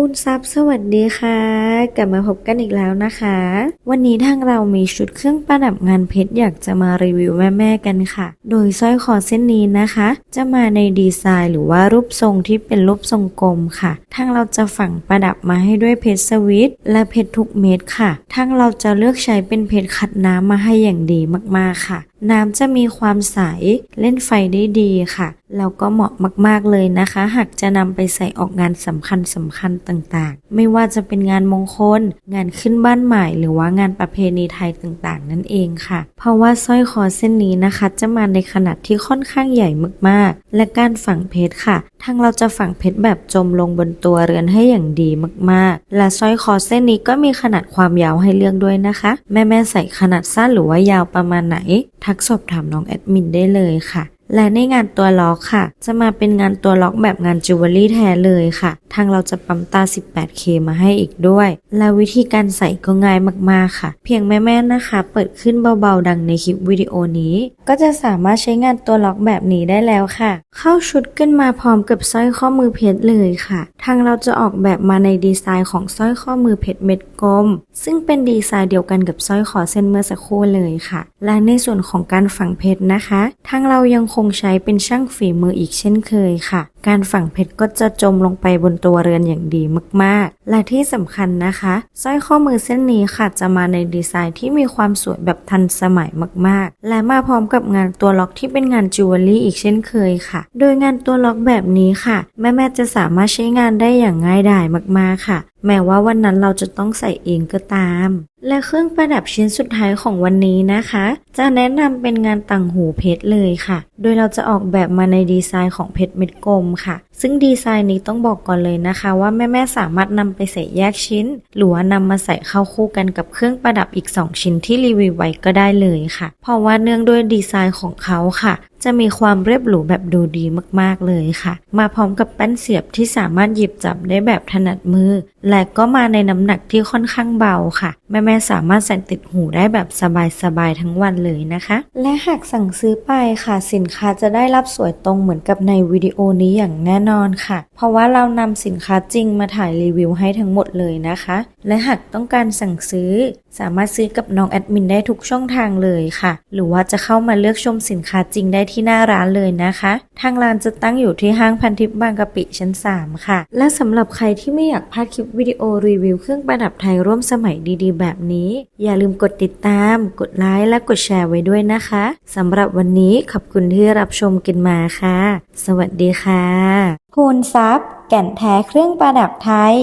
พูนซับสวัสดีค่ะ กลับมาพบกันอีกแล้วนะคะ วันนี้ทางเรามีชุดเครื่องประดับงานเพชรอยากจะมารีวิวแม่ๆกันค่ะ โดยสร้อยคอเส้นนี้นะคะ จะมาในดีไซน์หรือว่ารูปทรงที่เป็นรูปทรงกลมค่ะ ทางเราจะฝังประดับมาให้ด้วยเพชรสวิตและเพชรทุกเม็ดค่ะ ทางเราจะเลือกใช้เป็นเพชรขัดน้ำมาให้อย่างดีมากๆค่ะน้ำจะมีความใสเล่นไฟได้ดีค่ะ แล้วก็เหมาะมากๆเลยนะคะ หากจะนำไปใส่ออกงานสำคัญสำคัญต่างๆ ไม่ว่าจะเป็นงานมงคล งานขึ้นบ้านใหม่ หรือว่างานประเพณีไทยต่างๆ นั่นเองค่ะ เพราะว่าสร้อยคอเส้นนี้นะคะ จะมาในขนาดที่ค่อนข้างใหญ่มากๆ และการฝังเพชรค่ะทางเราจะฝังเพชรแบบจมลงบนตัวเรือนให้อย่างดีมากๆ และสร้อยคอเส้นนี้ก็มีขนาดความยาวให้เลือกด้วยนะคะ แม่ๆใส่ขนาดสั้นหรือว่ายาวประมาณไหน ทักสอบถามน้องแอดมินได้เลยค่ะ และในงานตัวล็อกค่ะ จะมาเป็นงานตัวล็อกแบบงานจิวเวลรี่แท้เลยค่ะ ทางเราจะปั๊มตา 18K มาให้อีกด้วย และวิธีการใส่ก็ง่ายมากๆค่ะ เพียงแม่ๆนะคะ เปิดขึ้นเบาๆ ดังในคลิปวิดีโอนี้ ก็จะสามารถใช้งานตัวล็อกแบบนี้ได้แล้วค่ะ เข้าชุดขึ้นมาพร้อมกับสร้อยข้อมือเพชรเลยค่ะ ทางเราจะออกแบบมาในดีไซน์ของสร้อยข้อมือเพชรเม็ดกลม ซึ่งเป็นดีไซน์เดียวกันกับสร้อยคอเส้นเมื่อสักครู่เลยค่ะ และในส่วนของการฝังเพชรนะคะ ทางเรายังคคงใช้เป็นช่างฝีมืออีกเช่นเคยค่ะ การฝังเพชรก็จะจมลงไปบนตัวเรือนอย่างดีมากๆ และที่สำคัญนะคะสร้อยข้อมือเส้นนี้ค่ะจะมาในดีไซน์ที่มีความสวยแบบทันสมัยมากๆ และมาพร้อมกับงานตัวล็อกที่เป็นงานจิวเวลรี่อีกเช่นเคยค่ะ โดยงานตัวล็อกแบบนี้ค่ะ แม่ๆจะสามารถใช้งานได้อย่างง่ายดายมากๆค่ะ แม้ว่าวันนั้นเราจะต้องใส่เองก็ตาม และเครื่องประดับชิ้นสุดท้ายของวันนี้นะคะ จะแนะนำเป็นงานต่างหูเพชรเลยค่ะ โดยเราจะออกแบบมาในดีไซน์ของเพชรเม็ดกลมค่ะ ซึ่งดีไซน์นี้ต้องบอกก่อนเลยนะคะ ว่าแม่ๆสามารถนำไปใส่แยกชิ้น หรือว่านำมาใส่เข้าคู่กันกับเครื่องประดับอีก 2 ชิ้นที่รีวิวไว้ก็ได้เลยค่ะ เพราะว่าเนื่องด้วยดีไซน์ของเขาค่ะ จะมีความเรียบหรูแบบดูดีมากๆเลยค่ะ มาพร้อมกับแป้นเสียบที่สามารถหยิบจับได้แบบถนัดมือ และก็มาในน้ำหนักที่ค่อนข้างเบาค่ะ แม่ ๆ สามารถใส่ติดหูได้แบบสบาย ๆ ทั้งวันเลยนะคะ และหากสั่งซื้อไปค่ะ สินค้าจะได้รับสวยตรงเหมือนกับในวิดีโอนี้อย่างแน่นอนค่ะ เพราะว่าเรานำสินค้าจริงมาถ่ายรีวิวให้ทั้งหมดเลยนะคะ และหากต้องการสั่งซื้อ สามารถซื้อกับน้องแอดมินได้ทุกช่องทางเลยค่ะ หรือว่าจะเข้ามาเลือกชมสินค้าจริงได้ที่หน้าร้านเลยนะคะ ทางร้านจะตั้งอยู่ที่ห้างพันทิพย์บางกะปิชั้น 3 ค่ะ และสำหรับใครที่ไม่อยากพลาดคลิปวิดีโอรีวิวเครื่องประดับไทยร่วมสมัยดีๆ แบบนี้ อย่าลืมกดติดตาม กดไลค์และกดแชร์ไว้ด้วยนะคะสำหรับวันนี้ขอบคุณที่รับชมกันมาค่ะ สวัสดีค่ะพูนซับแก่นแท้เครื่องประดับไทย